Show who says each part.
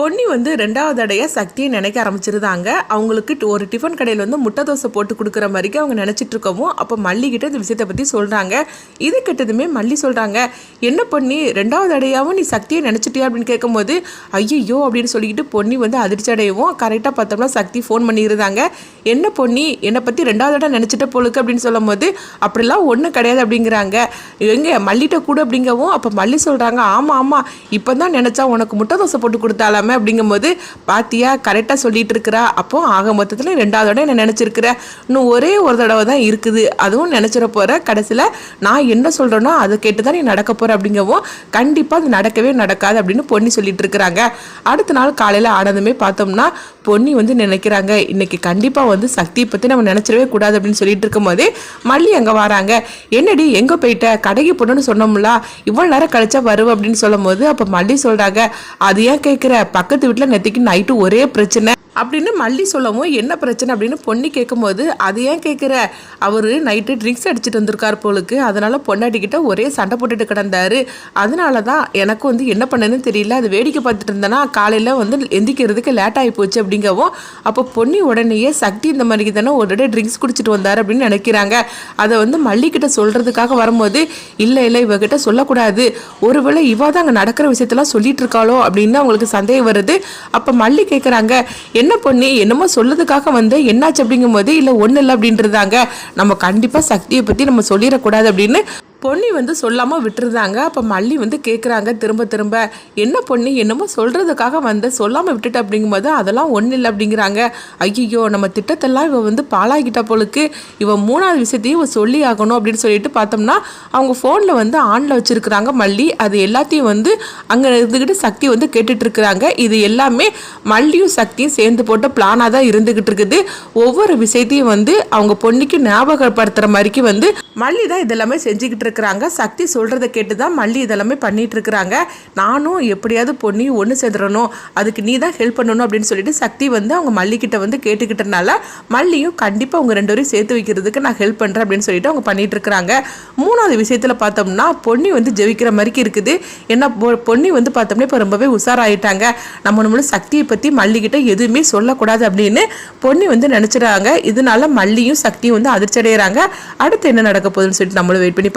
Speaker 1: பொன்னி வந்து ரெண்டாவது அடைய சக்தியை நினைக்க ஆரம்பிச்சிருந்தாங்க. அவங்களுக்கு டி- ஒரு டிஃபன் கடையில் வந்து முட்டை தோசை போட்டு கொடுக்குற மாதிரிக்கு அவங்க நினச்சிட்டு இருக்கவும் அப்போ மல்லிகிட்ட இந்த விஷயத்தை பற்றி சொல்கிறாங்க இது கெட்டதுமே மல்லி சொல்கிறாங்க என்ன பொன்னி ரெண்டாவது அடையாவும் நீ சக்தியை நினச்சிட்டியா? அப்படின்னு கேட்கும்போது ஐயோ அப்படின்னு சொல்லிக்கிட்டு பொன்னி வந்து அதிர்ச்சி அடையவும் கரெக்டாக பார்த்தோம்னா சக்தி ஃபோன் பண்ணியிருந்தாங்க. என்ன பொன்னி என்னை பற்றி ரெண்டாவது இடம் நினச்சிட்ட போலுக்கு? அப்படின்னு சொல்லும் போது அப்படிலாம் ஒன்றும் கிடையாது அப்படிங்கிறாங்க. எங்கே மல்லிட்ட கூட அப்படிங்கவும் அப்போ மல்லி சொல்கிறாங்க ஆமாம் ஆமாம் இப்போ தான் நினச்சா உனக்கு முட்டை தோசை போட்டு கொடுத்தாலாமே? அப்படிங்கும்போது பாத்தியா கரெக்டாக சொல்லிட்டு இருக்கிறா அப்போ ஆக மொத்தத்தில் ரெண்டாவது தடவை என்ன நினச்சிருக்கிற? இன்னும் ஒரே ஒரு தடவை தான் இருக்குது. அதுவும் நினச்சிட போகிற கடைசியில் நான் என்ன சொல்கிறேனோ அதை கேட்டு தான் நீ நடக்க போகிற அப்படிங்கவும் கண்டிப்பாக அது நடக்கவே நடக்காது அப்படின்னு பொண்ணு சொல்லிட்டு இருக்கிறாங்க அடுத்த நாள் காலையில் ஆனதுமே பார்த்தோம்னா பொன்னி வந்து நினைக்கிறாங்க. இன்னைக்கு கண்டிப்பாக வந்து சக்தியை பற்றி நம்ம நினச்சிடவே கூடாது அப்படின்னு சொல்லிட்டு இருக்கும்போது மல்லி அங்கே வராங்க. என்னடி எங்கே போயிட்ட? கடைக்கு போகணும்னு சொன்னோம்ல இவ்வளோ நேரம் கழிச்சா வருவ அப்படின்னு சொல்லும் போது அப்போ மல்லி சொல்கிறாங்க அது ஏன் கேட்குற பக்கத்து வீட்டில் நேற்றுக்கு நைட்டு ஒரே பிரச்சனை. அப்படின்னு மல்லி சொல்லவும் என்ன பிரச்சனை அப்படின்னு பொண்ணு கேட்கும்போது அது ஏன் கேட்குற? அவர் நைட்டு ட்ரிங்க்ஸ் அடிச்சுட்டு வந்திருக்கார் போலுக்கு. அதனால் பொண்டாட்டிக்கிட்ட ஒரே சண்டை போட்டுட்டு கிடந்தாரு. அதனால தான் எனக்கு வந்து என்ன பண்ணணும்னு தெரியல. அது வேடிக்கை பார்த்துட்டு இருந்தேன்னா காலையில் வந்து எந்திக்கிறதுக்கு லேட் ஆகி போச்சு அப்படிங்கவும் அப்போ பொன்னி உடனேயே சக்தி இந்த மாதிரி தானே ஒரு ட்ரிங்க்ஸ் குடிச்சிட்டு வந்தார் அப்படின்னு நினைக்கிறாங்க. அதை வந்து மல்லிக்கிட்ட சொல்கிறதுக்காக வரும்போது இல்லை இல்லை இவகிட்ட சொல்லக்கூடாது. ஒருவேளை இவ தான் அங்கே நடக்கிற விஷயத்தெல்லாம் சொல்லிட்டு இருக்காளோ அப்படின்னு அவங்களுக்கு சந்தேகம் வருது. அப்போ மல்லி கேட்குறாங்க என்ன பொண்ணு? என்னமோ சொல்லதுக்காக வந்து? என்னாச்சு அப்படிங்கும்போது இல்லை ஒன்றும் இல்லை அப்படின்றதாங்க. நம்ம கண்டிப்பாக சக்தியை பற்றி நம்ம சொல்லிடக்கூடாது அப்படின்னு பொன்னி வந்து சொல்லாமல் விட்டுருந்தாங்க. அப்போ மல்லி வந்து கேட்குறாங்க திரும்ப திரும்ப என்ன பொண்ணு என்னமோ சொல்கிறதுக்காக வந்து சொல்லாமல் விட்டுட்டு அப்படிங்கும்போது அதெல்லாம் ஒன்றும் இல்லை அப்படிங்கிறாங்க. ஐயோ நம்ம திட்டத்தெல்லாம் இவ வந்து பாழாகிட்ட போலுக்கு. இவ மூணாவது விஷயத்தையும் இவன் சொல்லி ஆகணும் அப்படின்னு சொல்லிட்டு பார்த்தோம்னா அவங்க ஃபோனில் வந்து ஆனில் வச்சுருக்கிறாங்க மல்லி. அது எல்லாத்தையும் வந்து அங்கே இருந்துக்கிட்டு சக்தி வந்து கேட்டுட்ருக்கிறாங்க. இது எல்லாமே மல்லியும் சக்தியும் சேர்ந்து போட்ட பிளானாக தான் இருந்துக்கிட்டு இருக்குது ஒவ்வொரு விஷயத்தையும் வந்து அவங்க பொண்ணுக்கு ஞாபகப்படுத்துகிற மாதிரிக்கு வந்து மல்லி தான் இதெல்லாமே செஞ்சுக்கிட்டு இருக்கிறாங்க. சக்தி சொல்கிறத கேட்டு தான் மல்லி இதெல்லாமே பண்ணிட்டு இருக்கிறாங்க. நானும் எப்படியாவது பொண்ணி ஒன்று சேர்ந்துடணும் அதுக்கு நீ தான் ஹெல்ப் பண்ணணும் அப்படின்னு சொல்லிட்டு சக்தி வந்து அவங்க மல்லிக்கிட்ட வந்து கேட்டுக்கிட்டனால மல்லியும் கண்டிப்பாக அவங்க ரெண்டு பேரும் சேர்த்து வைக்கிறதுக்கு நான் ஹெல்ப் பண்ணுறேன் அப்படின்னு சொல்லிட்டு அவங்க பண்ணிட்டு இருக்கிறாங்க. மூணாவது விஷயத்தில் பார்த்தோம்னா பொன்னி வந்து ஜெயிக்கிற மாதிரிக்கு இருக்குது. ஏன்னா பொ- பொன்னி வந்து பார்த்தோம்னா இப்போ ரொம்பவே உஷாராயிட்டாங்க. நம்ம நம்மளும் சக்தியை பற்றி மல்லிக்கிட்ட எதுவுமே சொல்லக்கூடாது அப்படின்னு பொன்னி வந்து நினச்சிடுறாங்க இதனால மல்லியும் சக்தியும் வந்து அதிர்ச்சி அடைகிறாங்க அடுத்து என்ன நடக்க போகுதுன்னு சொல்லிட்டு நம்மளும் வெயிட் பண்ணி